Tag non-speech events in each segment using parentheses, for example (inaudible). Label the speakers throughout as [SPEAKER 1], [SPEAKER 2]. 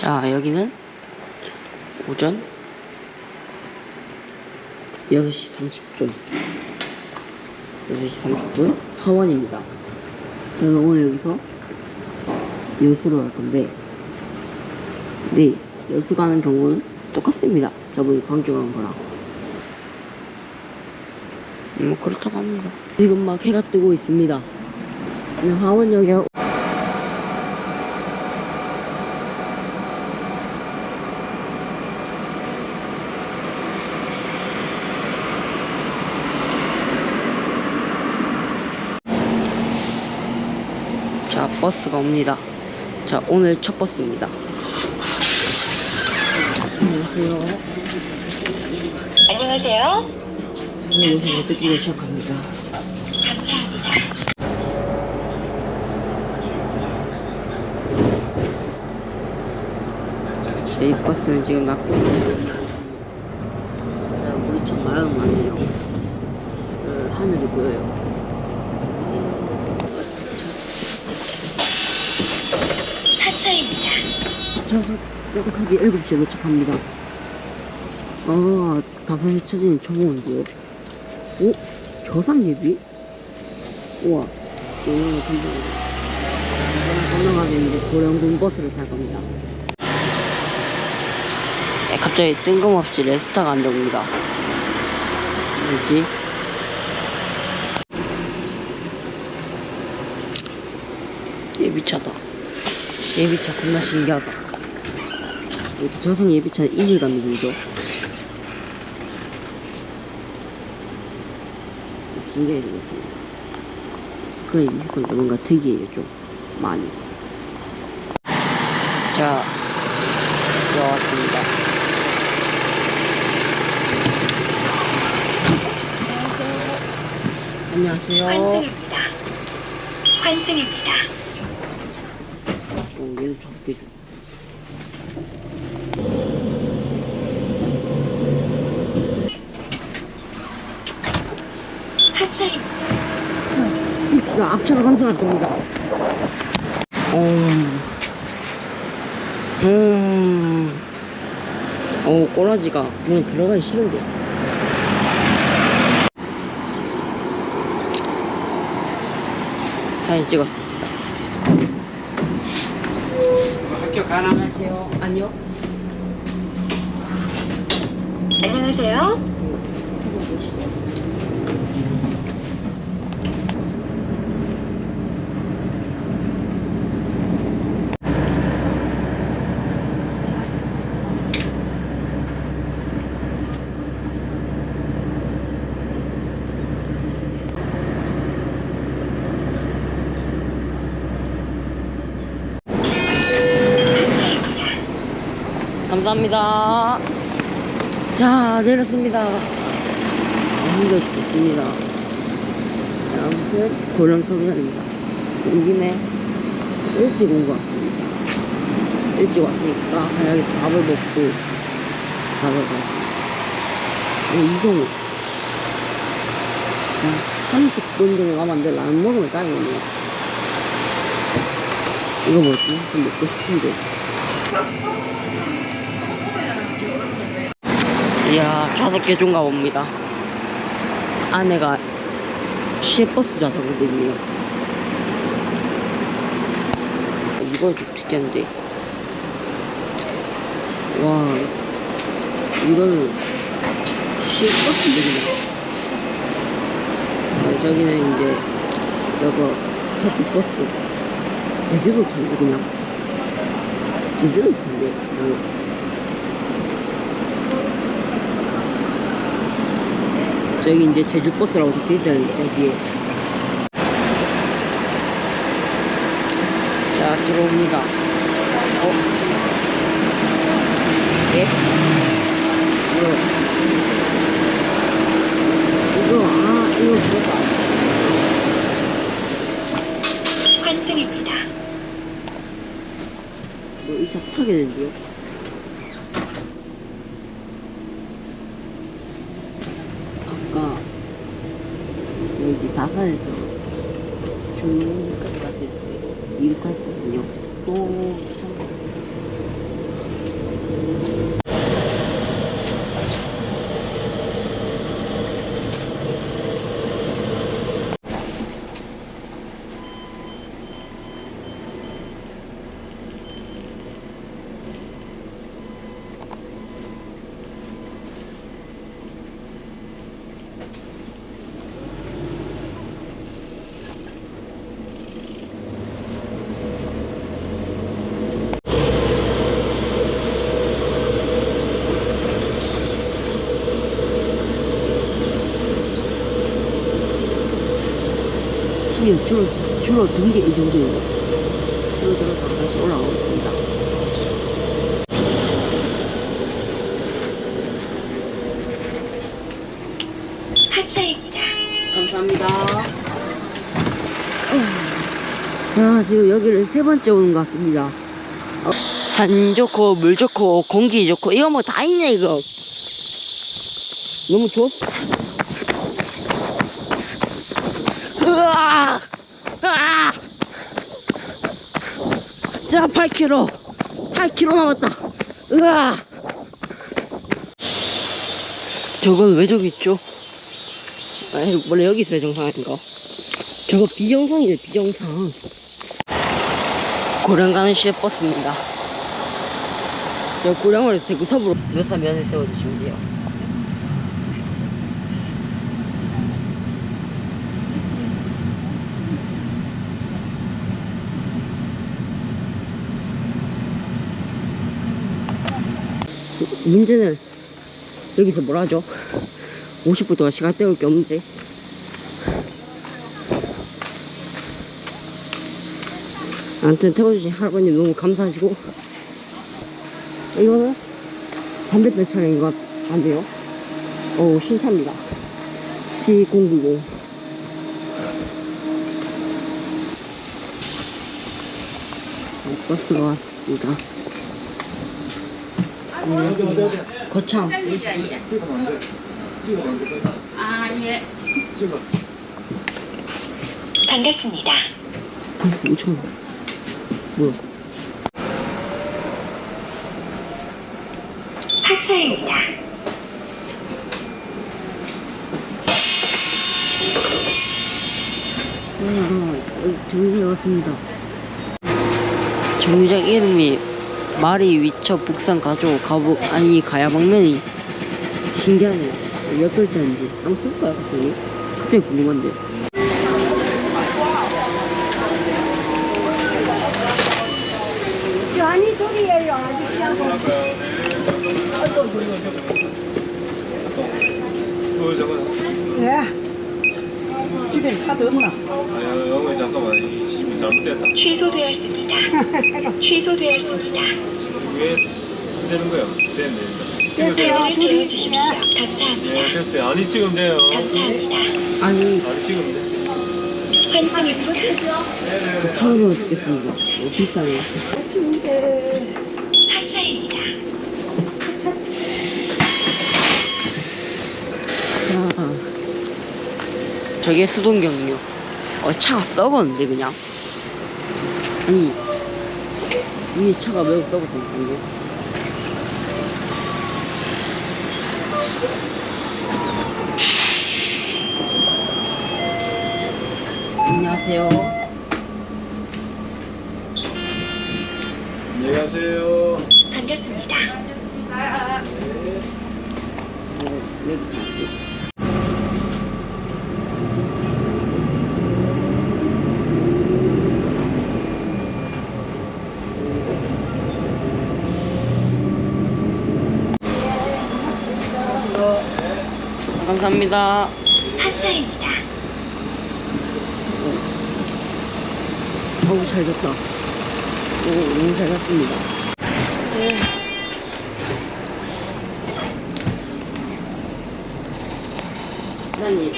[SPEAKER 1] 자, 여기는 오전 6시 30분. 6시 30분 화원입니다. 저는 오늘 여기서 여수로 갈 건데, 네, 여수 가는 경우는 똑같습니다. 저번에 광주 간 거랑. 뭐, 그렇다고 합니다. 지금 막 해가 뜨고 있습니다. 네, 화원역에 자, 버스가 옵니다. 자, 오늘 첫 버스입니다. 안녕하세요.
[SPEAKER 2] 안녕하세요.
[SPEAKER 1] 오늘 요새 듣기로 시작합니다. 저희 버스는 지금 낙동 물이 참 마른 많네요. 그 하늘이 보여요. 정확하게 7시에 도착합니다. 아, 다산에 쳐지는 초보인데요. 오? 저상 예비? 우와, 이거는 전부 건너가면 이제 고령군 버스를 탈 겁니다. 네, 갑자기 뜬금없이 레스타가 안 됩니다. 뭐지? 예비차다. 예비차 겁나 신기하다. 이렇게 저성 예비차는 이질감이 들죠. 신기해 되겠습니다. 그 20분도 뭔가 특이해요, 좀. 많이. 자, 들어왔습니다. 안녕하세요.
[SPEAKER 2] 환승입니다. 환승입니다.
[SPEAKER 1] 어, 얘도 다섯 개 줘.
[SPEAKER 2] 하차입니다.
[SPEAKER 1] 앞차로 감상할 겁니다. 음, 음, 어, 꼬라지가 그냥 들어가기 싫은데. 사진 찍었습니다. 학교 가능하세요? 아니요.
[SPEAKER 2] 안녕하세요.
[SPEAKER 1] 감사합니다. 자, 내렸습니다. 힘들 죽겠습니다. 아무튼, 고령터미널입니다. 온 김에 일찍 온 것 같습니다. 일찍 왔으니까 그냥 여기서 밥을 먹고 밥을. 어, 이성우. 자, 30분 정도 남았는데 라면 먹으면 딱이네요. 이거 뭐지? 좀 먹고 싶은데. 이야 좌석 개조인가 봅니다. 아내가 시외버스 좌석이거든요 이건 좀 특이한데? 와 이거는 시외버스인데 그냥 아, 저기는 이제 저거 셔틀버스. 제주도 차인데 그냥? 제주도 차인데 저기 이제 제주버스라고 적혀 있어요 저기에 자 들어옵니다 어? 예? 이거 이거 아 이거 그거다
[SPEAKER 2] 환승입니다.
[SPEAKER 1] 이거 의사 못하게 되는데요 아까 여 10년 줄어, 줄어든 게 이 정도예요. 줄어들어서 다시 올라오고 있습니다.
[SPEAKER 2] 하차입니다.
[SPEAKER 1] 감사합니다. 자, 아, 지금 여기를 세 번째 오는 것 같습니다. 어, 산 좋고, 물 좋고, 공기 좋고, 이거 뭐 다 있네, 이거. 너무 좋 자, 8km. 8km 남았다. 으아! 저건 왜 저기 있죠? 아니, 원래 여기 있어야 정상 아닌가? 저거 비정상이네, 비정상. 고령 가는 시외 버스입니다. 저 고령으로 대구 서부로 묘사 면에 세워주시면 돼요. 문제는 여기서 뭘 하죠? 50분 동안 시간 때울 게 없는데. 아무튼 태워주신 할아버님 너무 감사하시고. 이거는 반대편 차량인 것 같은데요. 오 신차입니다. C090 버스가 왔습니다 음, 거창
[SPEAKER 2] 반갑습니다.
[SPEAKER 1] 버스 5천 뭐야
[SPEAKER 2] 하차입니다.
[SPEAKER 1] 자, 정류장에 왔습니다. 정류장 이름이 마리 위쳐 북산 가조 가부 아니 가야 방면이 신기하네요. 몇 글자인지 한번 써볼까요 갑자기? 갑자기 궁금한데.
[SPEAKER 3] 아니 둘이에요 아저씨하고
[SPEAKER 4] 어 잠깐
[SPEAKER 3] 예 집에 카드 없나?
[SPEAKER 4] 아유 영어 잠깐만 잘못됐다
[SPEAKER 2] 취소되었습니다. (laughs)
[SPEAKER 3] 새로
[SPEAKER 2] 취소되었습니다.
[SPEAKER 4] 왜 되는 거야 됐네 일단
[SPEAKER 3] 됐어요. 둘이
[SPEAKER 2] 태워주십시오.
[SPEAKER 3] 예.
[SPEAKER 2] 감사합니다.
[SPEAKER 4] 네 됐어요 아니 찍으면 돼요
[SPEAKER 2] 감사합니다.
[SPEAKER 1] 아니
[SPEAKER 4] 아니 찍으면 돼
[SPEAKER 2] 환승입니다.
[SPEAKER 1] 9천 원 듣겠습니다. 어, 비싸네.
[SPEAKER 3] 아쉬운데
[SPEAKER 2] 하차입니다.
[SPEAKER 1] 자, 저게 수동 경유. 어, 차가 썩었는데, 그냥. 아니, 위에 차가 매우 썩었던데. 안녕하세요.
[SPEAKER 4] 안녕하세요
[SPEAKER 2] 반갑습니다.
[SPEAKER 1] 어, 여기 닿지. 감사합니다.
[SPEAKER 2] 하차입니다.
[SPEAKER 1] 어우, 잘 잤다. 오, 너무 잘 잤습니다. 사장님,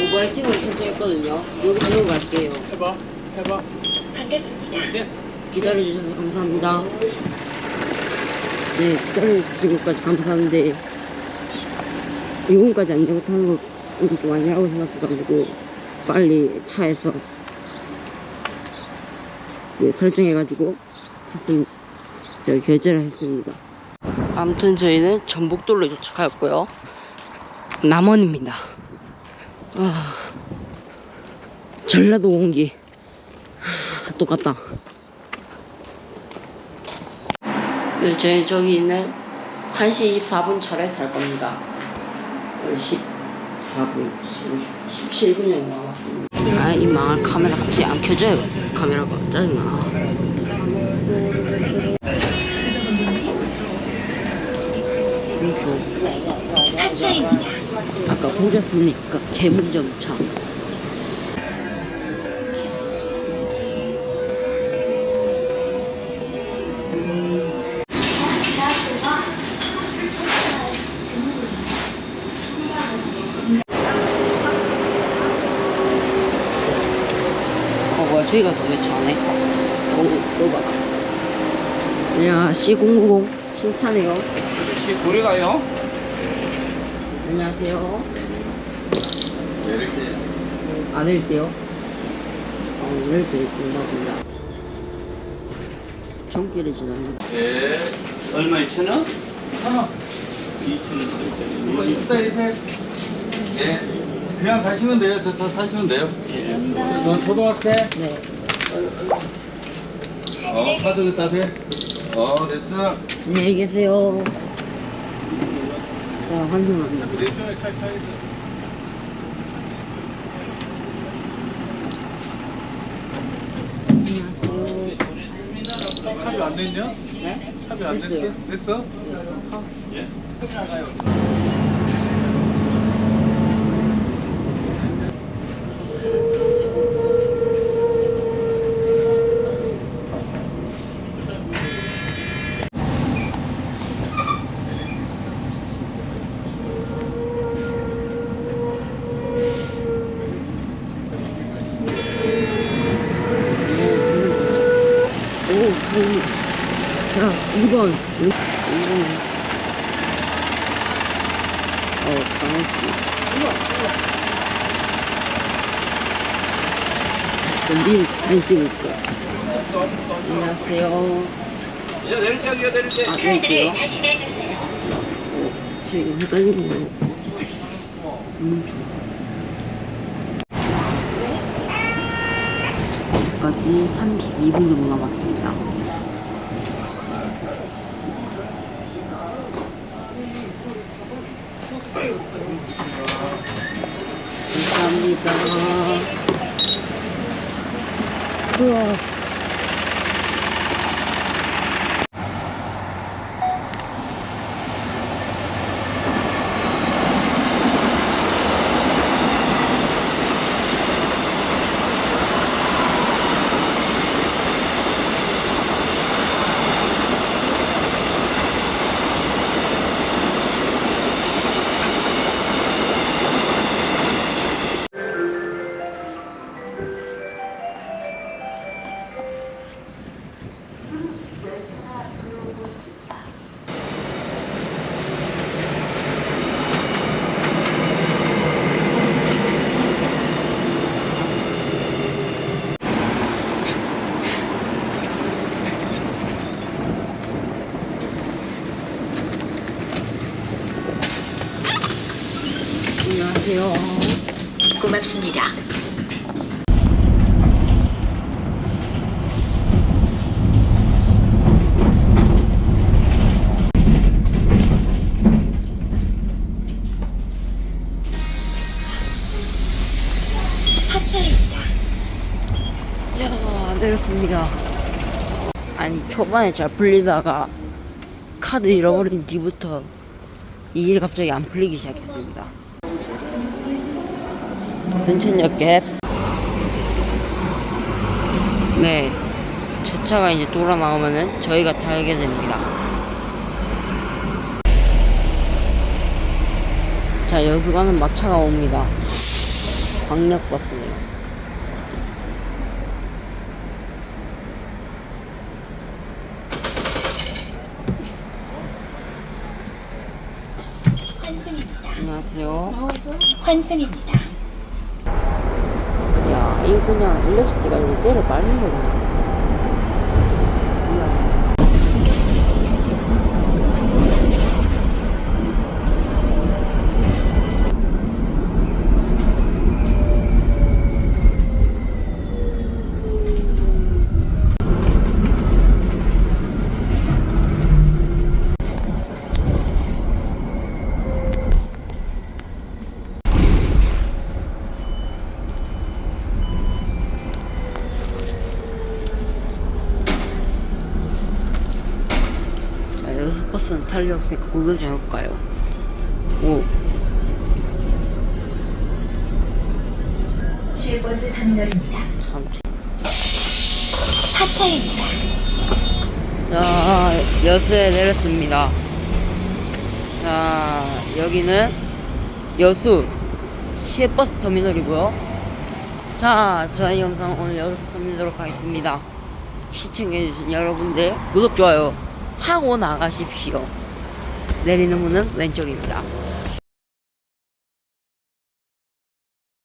[SPEAKER 1] 모바일 팀을 설정했거든요. 여기 하고 갈게요.
[SPEAKER 4] 해봐 해봐
[SPEAKER 2] 반갑습니다.
[SPEAKER 4] 됐어
[SPEAKER 1] 기다려주셔서 감사합니다. 네, 기다려주신 것까지 감사한데, 이건까지 안 되고 타는 걸좀 아니라고 생각해가지고, 빨리 차에서 네, 설정해가지고 탔습니다. 저 결제를 했습니다. 아무튼 저희는 전북도로 도착하였고요. 남원입니다. 아, 전라도 공기. 하, 똑같다. 네, 저희 저기 있는 1시 24분 차를 탈 겁니다. 14분, 17분이 남았습니다. 아, 이 망할 카메라 갑자기 안 켜져요. 카메라가 짜증나. 아까 보셨습니까? 개문정차. 저희가 더 괜찮네. 오, 노바가. 야, C090. 신차네요.
[SPEAKER 5] 혹시 고리 가요?
[SPEAKER 1] 안녕하세요.
[SPEAKER 5] 내릴 때.
[SPEAKER 1] 안 내릴 때요? 어, 내릴 때 있나 보다. 전기를 지납니다.
[SPEAKER 5] 예.
[SPEAKER 6] 얼마 2천 원?
[SPEAKER 5] 3원.
[SPEAKER 6] 2천 원.
[SPEAKER 5] 이거 이따 이세. 예. 그냥 가시면 돼요. 더, 더 사시면 돼요. 넌 초등학생?
[SPEAKER 1] 네.
[SPEAKER 5] 어, 카드 대. 어, 됐어.
[SPEAKER 1] 안녕히 계세요. 자, 환승합니다. 안녕하세요.
[SPEAKER 5] 차비 안 됐냐?
[SPEAKER 1] 네?
[SPEAKER 5] 차비 안
[SPEAKER 1] 됐어요.
[SPEAKER 5] 됐어? 됐어?
[SPEAKER 1] 오, 그럼. 자, 2번. 2번. 어, 강아지. 좀밀 많이 찍을 거야. 안녕하세요.
[SPEAKER 5] 야, 내릴 때, 내릴 때.
[SPEAKER 1] 아,
[SPEAKER 2] 카드를
[SPEAKER 1] 여기요?
[SPEAKER 2] 다시 내주세요.
[SPEAKER 1] 어, 제가 헷갈리는 거. 음, 좋아. 까지 32분 정도 남았습니다. 우와. 안녕하세요.
[SPEAKER 2] 고맙습니다. 하차입니다.
[SPEAKER 1] 야, 내렸습니다. 아니, 초반에 잘 풀리다가 카드 잃어버린 뒤부터 이게 갑자기 안 풀리기 시작했습니다. 근천역 갭. 네. 저 차가 이제 돌아 나오면은 저희가 타게 됩니다. 자, 여수가는 막차가 옵니다. 광역버스네요.
[SPEAKER 2] 환승입니다.
[SPEAKER 1] 안녕하세요.
[SPEAKER 2] 환승입니다.
[SPEAKER 1] 야, 이거 그냥 일렉트가 아니고 때려 빨는 거 그냥. 색 공유 좀 해볼까요? 오.
[SPEAKER 2] 주버스 터미널입니다.
[SPEAKER 1] 잠시.
[SPEAKER 2] 하차입니다.
[SPEAKER 1] 자, 여수에 내렸습니다. 자, 여기는 여수 시의 버스 터미널이고요. 자, 저희 영상 오늘 여기서 끝내도록 하겠습니다. 시청해주신 여러분들 구독, 좋아요 하고 나가십시오. 내리는 문은 왼쪽입니다.